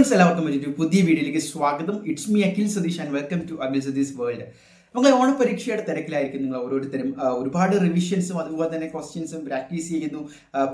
Friends എല്ലാവർക്കും പുതിയ വീഡിയോയിലേക്ക് സ്വാഗതം. It's me Akhil Satheesh and welcome to Akhil Satheesh world നമ്മൾ ഓണപരീക്ഷയുടെ തിരക്കിലായിരിക്കും നിങ്ങൾ ഓരോരുത്തരും. ഒരുപാട് റിവിഷൻസും അതുപോലെ തന്നെ ക്വസ്റ്റ്യൻസും പ്രാക്ടീസ് ചെയ്യുന്നു.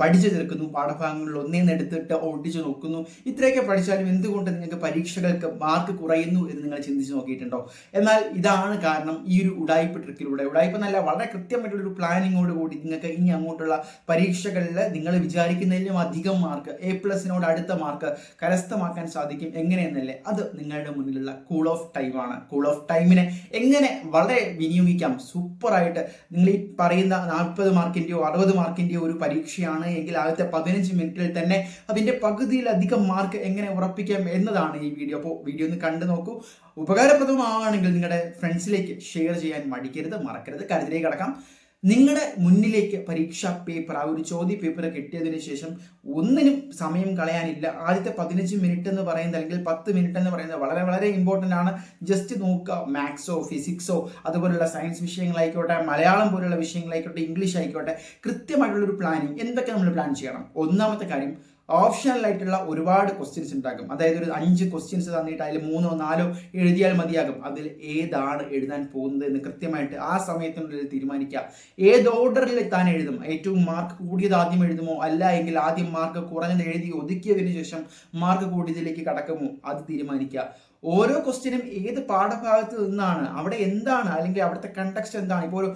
പഠിച്ചു തീർക്കുന്നു. പാഠഭാഗങ്ങളിൽ ഒന്നേന്ന് എടുത്തിട്ട് ഓടിച്ചു നോക്കുന്നു. ഇത്രയൊക്കെ പഠിച്ചാലും എന്തുകൊണ്ട് നിങ്ങൾക്ക് പരീക്ഷകൾക്ക് മാർക്ക് കുറയുന്നു എന്ന് നിങ്ങൾ ചിന്തിച്ച് നോക്കിയിട്ടുണ്ടോ? എന്നാൽ ഇതാണ് കാരണം ഈ ഒരു ഉടായ്പ ട്രിക്കിലൂടെ ഉടായ്പ നല്ല വളരെ കൃത്യമായിട്ടുള്ള ഒരു പ്ലാനിങ്ങോട് കൂടി നിങ്ങൾക്ക് ഇനി അങ്ങോട്ടുള്ള പരീക്ഷകളിൽ നിങ്ങൾ വിചാരിക്കുന്നതിലും അധികം മാർക്ക് എ പ്ലസിനോട് അടുത്ത മാർക്ക് കരസ്ഥമാക്കാൻ സാധിക്കും എങ്ങനെയെന്നല്ലേ? അത് നിങ്ങളുടെ മുന്നിലുള്ള കൂൾ ഓഫ് ടൈമാണ് കൂൾ ഓഫ് ടൈമിനെ എങ്ങനെ വളരെ വിനിയോഗിക്കാം. സൂപ്പറായിട്ട്. നിങ്ങൾ ഈ പറയുന്ന നാൽപ്പത് മാർക്കിന്റെയോ അറുപത് മാർക്കിന്റെയോ ഒരു പരീക്ഷയാണ് എങ്കിൽ ആദ്യത്തെ പതിനഞ്ച് മിനിറ്റിൽ തന്നെ അതിന്റെ പകുതിയിലധികം മാർക്ക് എങ്ങനെ ഉറപ്പിക്കാം എന്നതാണ് ഈ വീഡിയോ. അപ്പോൾ വീഡിയോ ഒന്ന് കണ്ടു നോക്കൂ. ഉപകാരപ്രദമാവുകയാണെങ്കിൽ നിങ്ങളുടെ ഫ്രണ്ട്സിലേക്ക് ഷെയർ ചെയ്യാൻ മടിക്കരുത് മറക്കരുത്. കരുതിലേക്ക് കടക്കാം. നിങ്ങളുടെ മുന്നിലേക്ക് പരീക്ഷാ പേപ്പർ ആ ഒരു ചോദ്യ പേപ്പർ കിട്ടിയതിന് ശേഷം ഒന്നിനും സമയം കളയാനില്ല. ആദ്യത്തെ പതിനഞ്ച് മിനിറ്റ് എന്ന് പറയുന്നത് അല്ലെങ്കിൽ പത്ത് മിനിറ്റ് എന്ന് പറയുന്നത് വളരെ വളരെ ഇമ്പോർട്ടന്റ് ആണ്. ജസ്റ്റ് നോക്കുക. മാത്സോ ഫിസിക്സോ അതുപോലുള്ള സയൻസ് വിഷയങ്ങളായിക്കോട്ടെ മലയാളം പോലുള്ള വിഷയങ്ങളായിക്കോട്ടെ ഇംഗ്ലീഷ് ആയിക്കോട്ടെ കൃത്യമായിട്ടുള്ളൊരു പ്ലാനിങ് എന്തൊക്കെ നമ്മൾ പ്ലാൻ ചെയ്യണം? ഒന്നാമത്തെ കാര്യം ഓപ്ഷണലായിട്ടുള്ള ഒരുപാട് ക്വസ്റ്റ്യൻസ് ഉണ്ടാകും. അതായത് ഒരു അഞ്ച് ക്വസ്റ്റ്യൻസ് തന്നിട്ട് അതിൽ മൂന്നോ നാലോ എഴുതിയാൽ മതിയാകും. അതിൽ ഏതാണ് എഴുതാൻ പോകുന്നത് എന്ന് കൃത്യമായിട്ട് ആ സമയത്തിനുള്ളിൽ തീരുമാനിക്കുക. ഏത് ഓർഡറിൽ താൻ എഴുതും? ഏറ്റവും മാർക്ക് കൂടിയത് ആദ്യം എഴുതുമോ? അല്ല എങ്കിൽ ആദ്യം മാർക്ക് കുറഞ്ഞത് എഴുതി ഒതുക്കിയതിനു ശേഷം മാർക്ക് കൂടിയതിലേക്ക് കടക്കുമോ? അത് തീരുമാനിക്കുക. ഓരോ ക്വസ്റ്റ്യനും ഏത് പാഠഭാഗത്ത് നിന്നാണ്? അവിടെ എന്താണ്? അല്ലെങ്കിൽ അവിടുത്തെ കണ്ടക്സ്റ്റ് എന്താണ്? ഇപ്പോൾ ഒരു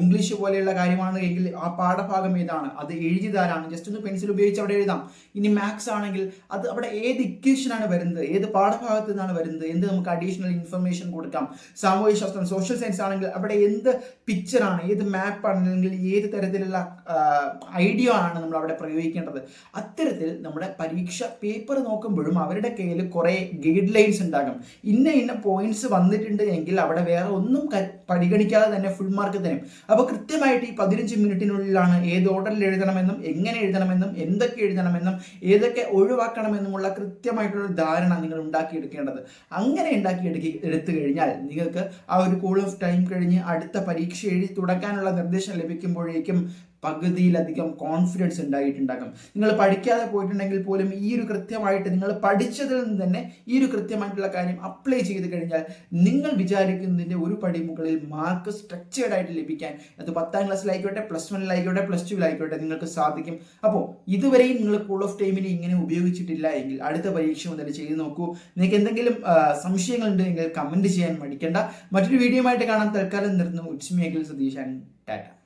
ഇംഗ്ലീഷ് പോലെയുള്ള കാര്യമാണ് എങ്കിൽ ആ പാഠഭാഗം ഏതാണ്? അത് എഴുതിയതാരാണ്? ജസ്റ്റ് ഒന്ന് പെൻസിൽ ഉപയോഗിച്ച് അവിടെ എഴുതാം. ഇനി മാത്സ് ആണെങ്കിൽ അത് അവിടെ ഏത് ഇക്വേഷനാണ് വരുന്നത്? ഏത് പാഠഭാഗത്ത് നിന്നാണ് വരുന്നത്? എന്ത് നമുക്ക് അഡീഷണൽ ഇൻഫർമേഷൻ കൊടുക്കാം? സാമൂഹ്യ ശാസ്ത്രം സോഷ്യൽ സയൻസ് ആണെങ്കിൽ അവിടെ എന്ത് പിക്ചറാണ് ഏത് മാപ്പാണ് അല്ലെങ്കിൽ ഏത് തരത്തിലുള്ള ഐഡിയ ആണ് നമ്മൾ അവിടെ പ്രയോഗിക്കേണ്ടത്? അത്തരത്തിൽ നമ്മുടെ പരീക്ഷ പേപ്പർ നോക്കുമ്പോഴും അവരുടെ കയ്യിൽ കുറേ ഗൈഡ് ലൈൻസ് ഉണ്ടാകും. ഇന്ന ഇന്ന പോയിന്റ്സ് വന്നിട്ടുണ്ട് എങ്കിൽ അവിടെ വേറെ ഒന്നും പരിഗണിക്കാതെ തന്നെ ഫുൾ മാർക്ക് തരും. അപ്പോൾ കൃത്യമായിട്ട് ഈ പതിനഞ്ച് മിനിറ്റിനുള്ളിലാണ് ഏത് ഓർഡറിൽ എഴുതണമെന്നും എങ്ങനെ എഴുതണമെന്നും എന്തൊക്കെ എഴുതണമെന്നും ഏതൊക്കെ ഒഴിവാക്കണമെന്നുമുള്ള കൃത്യമായിട്ടുള്ള ധാരണ നിങ്ങൾ ഉണ്ടാക്കിയെടുക്കേണ്ടത്. അങ്ങനെ ഉണ്ടാക്കിയെടുക്കി എടുത്തു കഴിഞ്ഞാൽ നിങ്ങൾക്ക് ആ ഒരു കൂൾ ഓഫ് ടൈം കഴിഞ്ഞ് അടുത്ത പരീക്ഷ എഴുതി തുടക്കാനുള്ള നിർദ്ദേശം ലഭിക്കുമ്പോഴേക്കും പകുതിയിലധികം കോൺഫിഡൻസ് ഉണ്ടായിട്ടുണ്ടാകും. നിങ്ങൾ പഠിക്കാതെ പോയിട്ടുണ്ടെങ്കിൽ പോലും ഈ ഒരു കൃത്യമായിട്ട് നിങ്ങൾ പഠിച്ചതിൽ നിന്ന് തന്നെ ഈ ഒരു കൃത്യമായിട്ടുള്ള കാര്യം അപ്ലൈ ചെയ്ത് കഴിഞ്ഞാൽ നിങ്ങൾ വിചാരിക്കുന്നതിന്റെ ഒരു പടി മുകളിൽ മാർക്ക് സ്ട്രക്ചേർഡ് ആയിട്ട് ലഭിക്കാൻ അത് പത്താം ക്ലാസ്സിലായിക്കോട്ടെ പ്ലസ് വണ്ണിലായിക്കോട്ടെ പ്ലസ് ടുവിലായിക്കോട്ടെ നിങ്ങൾക്ക് സാധിക്കും. അപ്പോൾ ഇതുവരെയും നിങ്ങൾ കൂൾ ഓഫ് ടൈമിനെ ഇങ്ങനെ ഉപയോഗിച്ചിട്ടില്ല എങ്കിൽ അടുത്ത പരീക്ഷ മുതൽ ചെയ്ത് നോക്കൂ. നിങ്ങൾക്ക് എന്തെങ്കിലും സംശയങ്ങൾ ഉണ്ടെങ്കിൽ കമന്റ് ചെയ്യാൻ മടിക്കേണ്ട. മറ്റൊരു വീഡിയോ ആയിട്ട് കാണാൻ തൽക്കാലം നിർത്തുന്നു. ഉച്ചമേഖല സതീഷ് ആൻഡ് ടാറ്റ